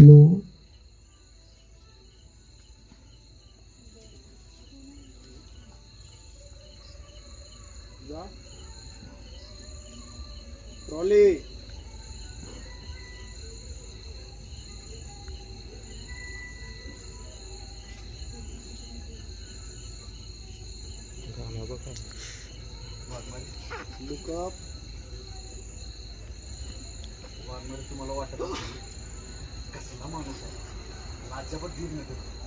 Slow जा trolley lookup Waghmare तुम्हाला वाटत असेल, कसला माणूस आहे. लाजाबाद धीर नाही धरत.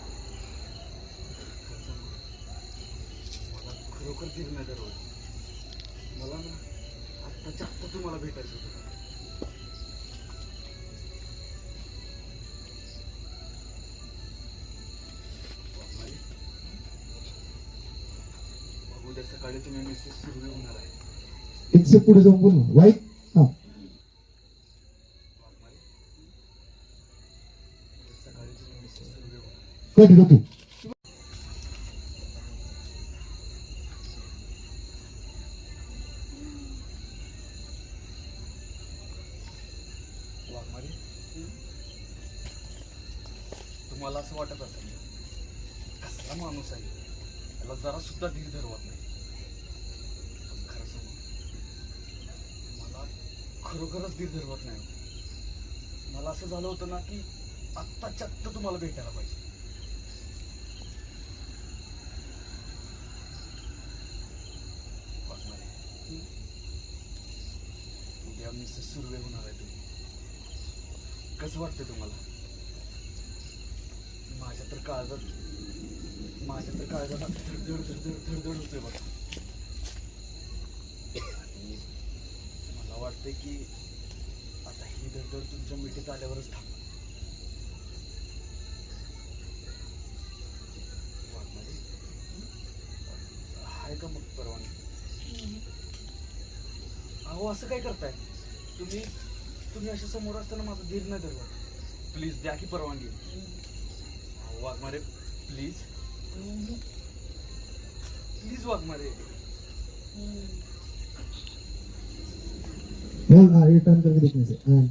मला खरोखर धीर नाही धरवत मला ना आत्ताच्या आत्ता तुम्हाला भेटायचं होतं. उद्या सकाळी तुम्ही मेसेज सुरू होणार आहे. पुढे जाऊन बोल. वाईट? हा. कट ग तुम्हाला असं वाटत असेल कसला माणूस आहे? त्याला जरा सुद्धा धीर धरवत नाही. खरं सांग मला खरोखरच धीर धरवत नाही. मला असं झालं होतं ना की आत्ताच्या आत्ता तुम्हाला भेटायला पाहिजे वाघमारे मिसेस सुर्वे होणार आहे तुम्ही. कसं वाटतं तुम्हाला? माझ्या तर काळजात माझ्या तर काळजात धडधड धडधड धडधड होतोय बघा. मला वाटतंय की आता ही धडधड तुमच्या मिठीत आल्यावरच थांब. आहे का मग परवानगी? अहो असं काय करताय? तुम्ही तुम्ही अशा समोर असताना माझा धीर नाही धरला. प्लीज द्या की परवानगी. अहो, वाघमारे प्लीज प्लीज वाघमारे बोल हाँ ये टर्न करके देखने से हाँ.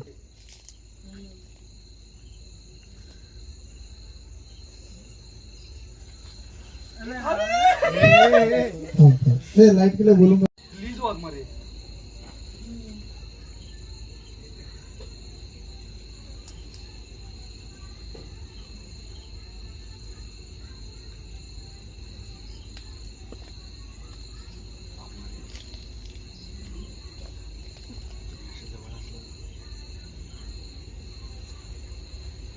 थांब, थांब. ए लाइट के लिए बोलूंगा प्लीज वाघमारे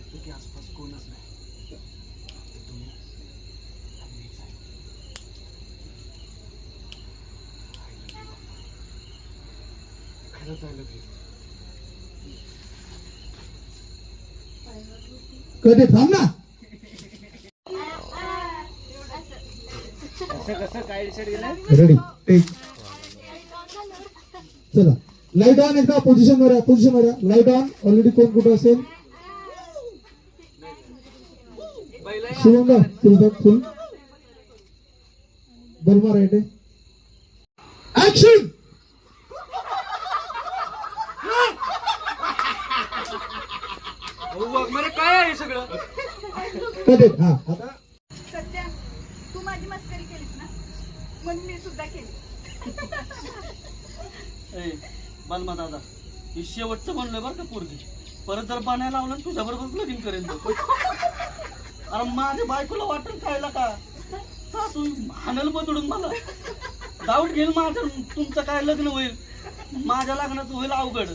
वाटतं की आसपास कोणच नाही. तुम्ही कधी थांब ना. कसं कसं? काय डिसाईड केलं रेडी टेक चला. लाइट ऑन एकदा पोझिशन वर पोझिशन वर लाइट ऑन ऑलरेडी कोण कुठं असेल? शिवंगा फुल बॅक फुल बलमा राईट आहे ऍक्शन वाघमारे काय आहे हे सगळं? कधी? हा आता सध्या तू माझी मस्करी केलीस ना? म्हणून मी सुद्धा केली. बालमा दादा ही शेवटचं म्हणलं बरं का पोरगी. परत जर पाण्याला लावलं तुझ्या बरोबरच लगीन करेन तो. अरे माझ्या बायकोला वाटण खायला का? सासू हाणल बदडून मला. डाऊट घेईल माझं तुमचं काय लग्न होईल? माझ्या लग्नाचं होईल अवघड.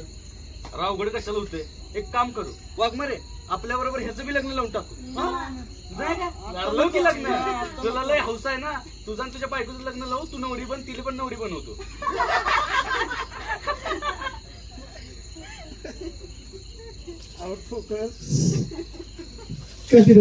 रावगड कशाला होते एक काम करू. वाघमारे आपल्या बरोबर ह्याचं बी लग्न लावून टाकू. हा? नाही, लावू की लग्न? तुला लय हौस आहे ना? तुझं आणि तुझ्या बायकोचं लग्न लावू तू नवरी पण तिला पण नवरी बनवतो. आउट फोकस कधी